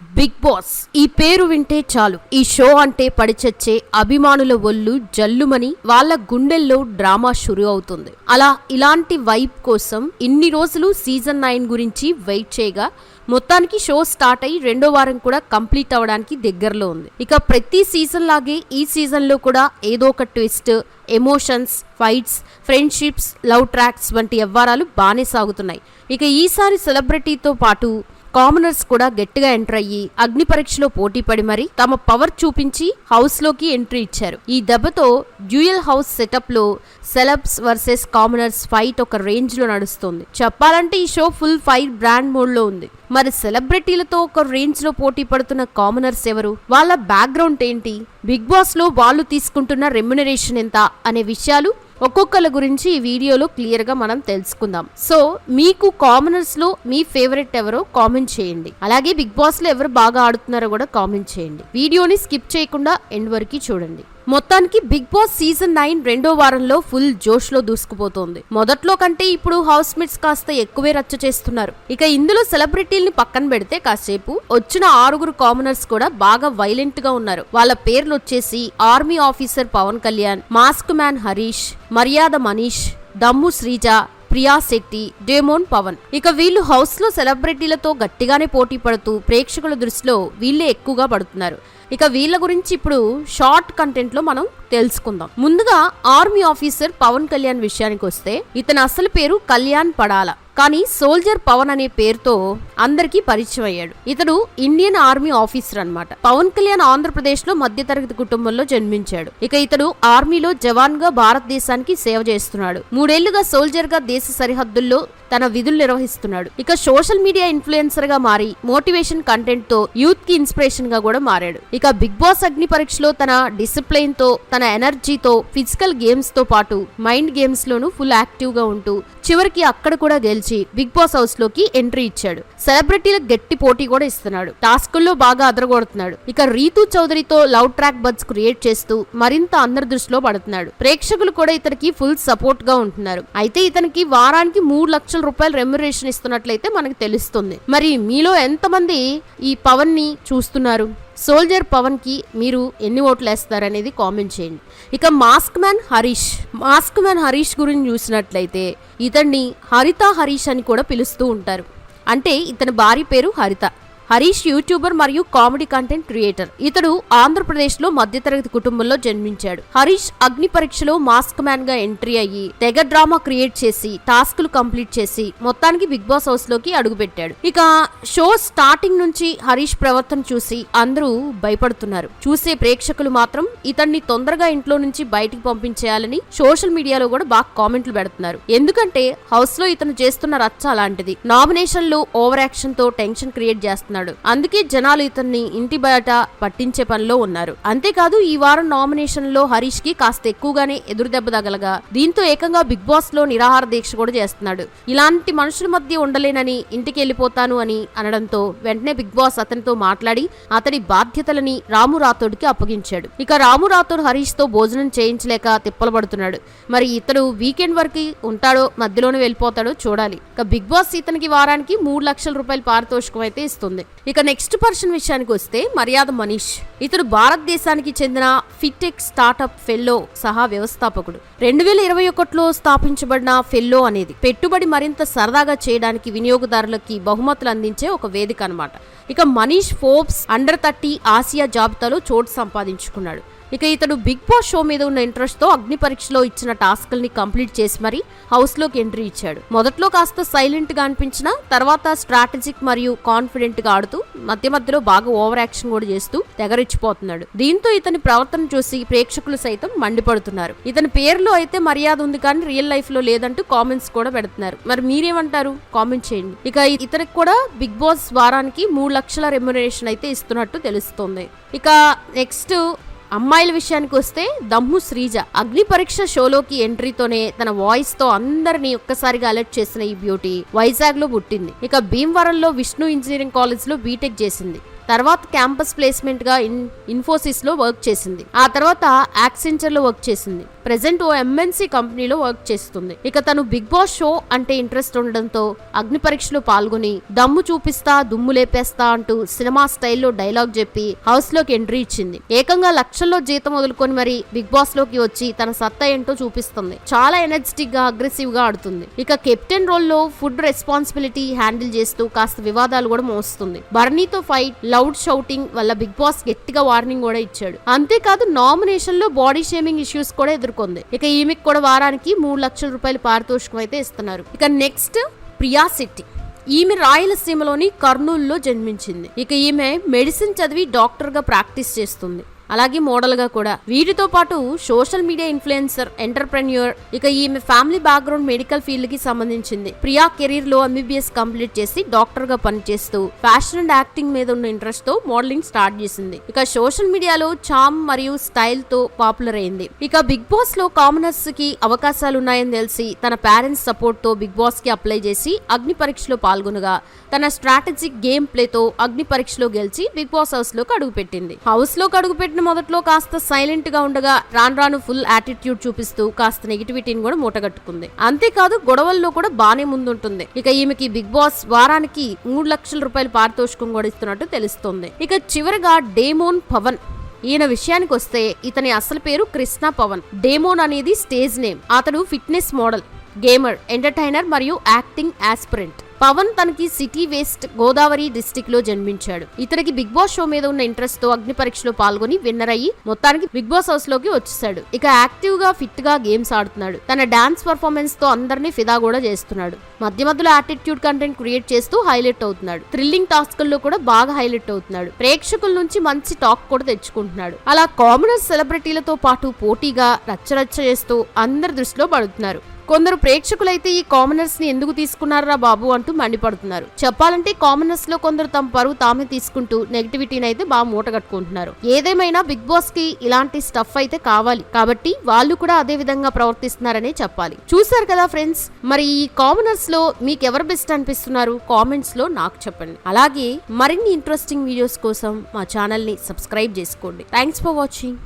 Big boss ఈ పేరు వింటే చాలు. ఈ షో అంటే పడిచచ్చే అభిమానుల ఒళ్ళు జల్లుమని వాళ్ళ గుండెల్లో డ్రామా షురు అవుతుంది. అలా ఇలాంటి వైప్ కోసం ఇన్ని రోజులు సీజన్ నైన్ గురించి వెయిట్ చేయగా మొత్తానికి షో స్టార్ట్ అయ్యి రెండో వారం కూడా కంప్లీట్ అవ్వడానికి దగ్గరలో ఉంది. ఇక ప్రతి సీజన్ లాగే ఈ సీజన్లో కూడా ఏదో ఒక twist emotions fights friendships love tracks వంటి వ్యవహారాలు బాగానే సాగుతున్నాయి. ఇక ఈసారి సెలబ్రిటీతో పాటు కామనర్స్ కూడా గట్టిగా ఎంటర్ అయ్యి అగ్ని పరీక్షలో పోటీ పడి మరి తమ పవర్ చూపించి హౌస్లోకి ఎంట్రీ ఇచ్చారు. ఈ దెబ్బతో డ్యూయల్ హౌస్ సెటప్లో సెలబ్స్ వర్సెస్ కామనర్స్ ఫైట్ ఒక రేంజ్లో నడుస్తుంది. చెప్పాలంటే ఈ షో ఫుల్ ఫైర్ బ్రాండ్ మోడ్లో ఉంది. మరి సెలబ్రిటీలతో ఒక రేంజ్లో పోటీ పడుతున్న కామనర్స్ ఎవరు? వాళ్ళ బ్యాక్గ్రౌండ్ ఏంటి? బిగ్ బాస్లో వాళ్ళు తీసుకుంటున్న రెమ్యునరేషన్ ఎంత? అనే విషయాలు ఒక్కొక్కల గురించి ఈ వీడియోలో క్లియర్గా మనం తెలుసుకుందాం. సో మీకు కామనర్స్లో మీ ఫేవరెట్ ఎవరో కామెంట్ చేయండి. అలాగే బిగ్ బాస్లో ఎవరు బాగా ఆడుతున్నారో కూడా కామెంట్ చేయండి. వీడియోని స్కిప్ చేయకుండా ఎండ్ వరకు చూడండి. మొత్తానికి బిగ్ బాస్ సీజన్ నైన్ రెండో వారంలో ఫుల్ జోష్లో దూసుకుపోతోంది. మొదట్లో కంటే ఇప్పుడు హౌస్ మేట్స్ కాస్త ఎక్కువే రచ్చ చేస్తున్నారు. ఇక ఇందులో సెలబ్రిటీల్ని పక్కన పెడితే కాసేపు వచ్చిన ఆరుగురు కామనర్స్ కూడా బాగా వైలెంట్గా ఉన్నారు. వాళ్ళ పేర్లు వచ్చేసి army officer Pawan Kalyan mask man Harish Maryada Manish Dammu Sreeja Priya Shetty demon Pawan. ఇక వీళ్ళు హౌస్లో సెలబ్రిటీలతో గట్టిగానే పోటీ పడుతూ ప్రేక్షకుల దృష్టిలో వీళ్ళే ఎక్కువగా పడుతున్నారు. ఇక వీళ్ళ గురించి ఇప్పుడు షార్ట్ కంటెంట్లో మనం తెలుసుకుందాం. ముందుగా ఆర్మీ ఆఫీసర్ పవన్ కళ్యాణ్ విషయానికి వస్తే ఇతని అసలు పేరు కళ్యాణ్ పడాల. కానీ సోల్జర్ పవన్ అనే పేరుతో అందరికీ పరిచయం అయ్యాడు. ఇతడు ఇండియన్ ఆర్మీ ఆఫీసర్ అనమాట పవన్ కళ్యాణ్ ఆంధ్రప్రదేశ్లో మధ్యతరగతి కుటుంబంలో జన్మించాడు. ఇక ఇతడు ఆర్మీలో జవాన్గా భారతదేశానికి సేవ చేస్తున్నాడు. మూడేళ్ళుగా సోల్జర్గా దేశ సరిహద్దుల్లో తన విధులు నిర్వహిస్తున్నాడు. ఇక సోషల్ మీడియా ఇన్ఫ్లుయెన్సర్గా మారి మోటివేషన్ కంటెంట్తో యూత్కి ఇన్స్పిరేషన్గా కూడా మారాడు. ఇక బిగ్ బాస్ అగ్ని పరీక్షలో తన డిసిప్లైన్తో తన ఎనర్జీతో ఫిజికల్ గేమ్స్తో పాటు మైండ్ గేమ్స్లోనూ ఫుల్ యాక్టివ్గా ఉంటూ చివరికి అక్కడ కూడా గెలిచి బిగ్ బాస్ హౌస్లోకి ఎంట్రీ ఇచ్చాడు. సెలబ్రిటీలకు గట్టి పోటీ కూడా ఇస్తున్నాడు. టాస్కుల్లో బాగా అదరగొడుతున్నాడు. ఇక రీతు చౌదరితో లవ్ ట్రాక్ బడ్స్ క్రియేట్ చేస్తూ మరింత అందరి దృష్టిలో పడుతున్నాడు. ప్రేక్షకులు కూడా ఇతనికి ఫుల్ సపోర్ట్గా ఉంటున్నారు. అయితే ఇతనికి వారానికి మూడు లక్షల రూపాయలు రెమ్యురేషన్ ఇస్తున్నట్లయితే మనకు తెలుస్తుంది. మరి మీలో ఎంతమంది ఈ పవన్ని చూస్తున్నారు? సోల్జర్ పవన్కి మీరు ఎన్ని ఓట్లు వేస్తారనేది కామెంట్ చేయండి. ఇక mask man Harish. Mask man Harish గురించి చూసినట్లయితే ఇతన్ని హరిత హరీష్ అని కూడా పిలుస్తూ ఉంటారు. అంటే ఇతని భార్య పేరు హరిత. హరీష్ యూట్యూబర్ మరియు కామెడీ కంటెంట్ క్రియేటర్. ఇతడు ఆంధ్రప్రదేశ్లో మధ్యతరగతి కుటుంబంలో జన్మించాడు. హరీష్ అగ్ని పరీక్షలో మాస్క్ మ్యాన్గా ఎంట్రీ అయ్యి తెగ డ్రామా క్రియేట్ చేసి టాస్క్లు కంప్లీట్ చేసి మొత్తానికి బిగ్ బాస్ హౌస్లోకి అడుగుపెట్టాడు. ఇక షో స్టార్టింగ్ నుంచి హరీష్ ప్రవర్తన చూసి అందరూ భయపడుతున్నారు. చూసే ప్రేక్షకులు మాత్రం ఇతన్ని తొందరగా ఇంట్లో నుంచి బయటికి పంపించేయాలని సోషల్ మీడియాలో కూడా బాగా కామెంట్లు పెడుతున్నారు. ఎందుకంటే హౌస్లో ఇతను చేస్తున్న రచ్చ అలాంటిది. నామినేషన్లు ఓవర్ యాక్షన్తో టెన్షన్ క్రియేట్ చేస్తున్నారు చేస్తున్నాడు. అందుకే జనాలు ఇతన్ని ఇంటి బయట పట్టించే పనిలో ఉన్నారు. అంతేకాదు ఈ వారం నామినేషన్లో హరీష్కి కాస్త ఎక్కువగానే ఎదురు దెబ్బ తగలగా దీంతో ఏకంగా బిగ్ బాస్లో నిరాహార దీక్ష కూడా చేస్తున్నాడు. ఇలాంటి మనుషుల మధ్య ఉండలేనని ఇంటికి వెళ్ళిపోతాను అని అనడంతో వెంటనే బిగ్ బాస్ అతనితో మాట్లాడి అతడి బాధ్యతలని రాము రాథోడ్కి అప్పగించాడు. ఇక రాము రాథోడ్ హరీష్తో భోజనం చేయించలేక తిప్పలు పడుతున్నాడు. మరి ఇతడు వీకెండ్ వరకు ఉంటాడో మధ్యలోనే వెళ్ళిపోతాడో చూడాలి. ఇక బిగ్ బాస్ ఇతనికి వారానికి మూడు లక్షల రూపాయల పారితోషికం అయితే ఇస్తుంది. ఇక నెక్స్ట్ పర్సన్ విషయానికి వస్తే మర్యాద మనీష్. ఇతడు భారతదేశానికి చెందిన ఫిట్టెక్ స్టార్టప్ ఫెల్లో సహా వ్యవస్థాపకుడు. రెండు వేల ఇరవై ఒకటిలో స్థాపించబడిన ఫెల్లో అనేది పెట్టుబడి మరింత సరదాగా చేయడానికి వినియోగదారులకి బహుమతులు అందించే ఒక వేదిక అనమాట ఇక Manish Forbes under thirty Asia జాబితాలో చోటు సంపాదించుకున్నాడు. ఇక ఇతడు బిగ్ బాస్ షో మీద ఉన్న ఇంట్రెస్ట్తో అగ్ని పరీక్షలో ఇచ్చిన టాస్క్ల్ని కంప్లీట్ చేసి మరి హౌస్లోకి ఎంట్రీ ఇచ్చాడు. మొదట్లో కాస్త సైలెంట్గా అనిపించిన తర్వాత స్ట్రాటజిక్ మరియు కాన్ఫిడెంట్గా ఆడుతూ మధ్య మధ్యలో బాగా ఓవర్ యాక్షన్ కూడా చేస్తూ తెగరిచ్చిపోతున్నాడు. దీంతో ఇతని ప్రవర్తన చూసి ప్రేక్షకులు సైతం మండిపడుతున్నారు. ఇతని పేరులో అయితే మర్యాద ఉంది కానీ రియల్ లైఫ్లో లేదంటూ కామెంట్స్ కూడా పెడుతున్నారు. మరి మీరేమంటారు? కామెంట్ చేయండి. ఇక ఇతనికి కూడా బిగ్ బాస్ వారానికి మూడు లక్షల రెమ్యునరేషన్ అయితే ఇస్తున్నట్టు తెలుస్తుంది. ఇక నెక్స్ట్ అమ్మాయిల విషయానికి వస్తే దమ్ము శ్రీజ. అగ్ని పరీక్ష షోలోకి ఎంట్రీతోనే తన వాయిస్తో అందరినీ ఒక్కసారిగా అలర్ట్ చేసిన ఈ బ్యూటీ వైజాగ్లో పుట్టింది. ఇక భీమవరంలో విష్ణు ఇంజనీరింగ్ కాలేజ్లో బీటెక్ చేసింది. తర్వాత క్యాంపస్ ప్లేస్మెంట్గా ఇన్ ఇన్ఫోసిస్లో వర్క్ చేసింది. ఆ తర్వాత యాక్సెంచర్లో వర్క్ చేసింది. ప్రెసెంట్ ఓ ఎంఎన్సీ కంపెనీలో వర్క్ చేస్తుంది. ఇక తను బిగ్ బాస్ షో అంటే ఇంట్రెస్ట్ ఉండడంతో అగ్ని పరీక్షలో పాల్గొని దమ్ము చూపిస్తా దుమ్ము లేపేస్తా అంటూ సినిమా స్టైల్లో డైలాగ్ చెప్పి హౌస్లోకి ఎంట్రీ ఇచ్చింది. ఏకంగా లక్షల్లో జీతం వదులుకొని మరి బిగ్ బాస్లోకి వచ్చి తన సత్తా ఏంటో చూపిస్తుంది. చాలా ఎనర్జెటిక్గా అగ్రెసివ్గా ఆడుతుంది. ఇక కెప్టెన్ రోల్లో ఫుడ్ రెస్పాన్సిబిలిటీ హ్యాండిల్ చేస్తూ కాస్త వివాదాలు కూడా మోస్తుంది. బర్నీతో ఫైట్ లౌడ్ షౌటింగ్ వల్ల బిగ్ బాస్ గట్టిగా వార్నింగ్ కూడా ఇచ్చాడు. అంతేకాదు నామినేషన్లో బాడీ షేమింగ్ ఇష్యూస్ కూడా ఎదుర్కొంది ఇక ఈమెకి కూడా వారానికి మూడు లక్షల రూపాయలు పారితోషికం అయితే ఇస్తున్నారు. ఇక నెక్స్ట్ ప్రియా సిట్టి ఈమె రాయలసీమలోని కర్నూలులో జన్మించింది. ఇక ఈమె మెడిసిన్ చదివి డాక్టర్గా ప్రాక్టీస్ చేస్తుంది. అలాగే మోడల్గా కూడా. వీటితో పాటు సోషల్ మీడియా ఇన్ఫ్లుయెన్సర్ ఎంటర్ప్రెన్యూర్ ఇక ఈమె ఫ్యామిలీ బ్యాక్గ్రౌండ్ మెడికల్ ఫీల్డ్కి సంబంధించింది. ప్రియా కెరీర్లో ఎంబీబీఎస్ కంప్లీట్ చేసి డాక్టర్గా పనిచేస్తూ ఫ్యాషన్ అండ్ యాక్టింగ్ మీద ఉన్న ఇంట్రెస్ట్తో మోడలింగ్ స్టార్ట్ చేసింది. ఇక సోషల్ మీడియాలో చామ్ మరియు స్టైల్తో పాపులర్ అయింది. ఇక బిగ్ బాస్లో కామనర్స్కి అవకాశాలు ఉన్నాయని తెలిసి తన పేరెంట్స్ సపోర్ట్తో బిగ్ బాస్కి అప్లై చేసి అగ్ని పరీక్షలో పాల్గొనగా తన స్ట్రాటజిక్ గేమ్ ప్లే తో అగ్ని పరీక్షలో గెలిచి బిగ్ బాస్ హౌస్లోకి అడుగుపెట్టింది. హౌస్లోకి అడుగుపెట్టిన మొదట్లో కాస్త సైలెంట్గా ఉండగా రాను రాను ఫుల్ యాటిట్యూడ్ చూపిస్తూ కాస్త నెగిటివిటీని కూడా మూటగట్టుకుంది. అంతేకాదు గొడవల్లో కూడా బానే ముందుంటుంది. ఇక ఈమెకి బిగ్ బాస్ వారానికి మూడు లక్షల రూపాయలు పారితోషికం కూడా ఇస్తున్నట్టు తెలుస్తోంది. ఇక చివరిగా డేమోన్ పవన్. ఈయన విషయానికి వస్తే ఇతని అసలు పేరు కృష్ణ పవన్. డేమోన్ అనేది స్టేజ్ నేమ్. అతడు ఫిట్నెస్ మోడల్ గేమర్ ఎంటర్టైనర్ మరియు యాక్టింగ్ యాస్పిరెంట్. పవన్ తనకి సిటీ వేస్ట్ గోదావరి డిస్టిక్లో జన్మించాడు. ఇతనికి బిగ్ బాస్ షో మీద ఉన్న ఇంట్రెస్ట్తో అగ్ని పరీక్షలో పాల్గొని విన్నర్ అయ్యి మొత్తానికి బిగ్ బాస్ హౌస్లోకి వచ్చేసాడు ఇక యాక్టివ్గా ఫిట్గా గేమ్స్ ఆడుతున్నాడు. తన డాన్స్ పర్ఫార్మెన్స్తో అందరినీ ఫిదా కూడా చేస్తున్నాడు. మధ్య మధ్యలో యాటిట్యూడ్ కంటెంట్ క్రియేట్ చేస్తూ హైలైట్ అవుతున్నాడు. థ్రిల్లింగ్ టాస్క్లో కూడా బాగా హైలైట్ అవుతున్నాడు. ప్రేక్షకుల నుంచి మంచి టాక్ కూడా తెచ్చుకుంటున్నాడు. అలా కామనర్ సెలబ్రిటీలతో పాటు పోటీగా రచ్చరచ్చ చేస్తూ అందరి దృష్టిలో పడుతున్నారు. కొందరు ప్రేక్షకులైతే ఈ కామనర్స్ని ఎందుకు తీసుకున్నారా బాబు అంటూ మండిపడుతున్నారు. చెప్పాలంటే కామనర్స్లో కొందరు తమ పరువు తామే తీసుకుంటూ నెగిటివిటీని అయితే బాగా మూటగట్టుకుంటున్నారు ఏదేమైనా బిగ్ బాస్కి ఇలాంటి స్టఫ్ అయితే కావాలి. కాబట్టి వాళ్ళు కూడా అదే విధంగా ప్రవర్తిస్తున్నారనే చెప్పాలి. చూసారు కదా ఫ్రెండ్స్ మరి ఈ కామనర్స్లో మీకు ఎవరు బెస్ట్ అనిపిస్తున్నారు? కామెంట్స్లో నాకు చెప్పండి. అలాగే మరిన్ని ఇంట్రెస్టింగ్ వీడియోస్ కోసం మా ఛానల్ని సబ్స్క్రైబ్ చేసుకోండి. Thanks for watching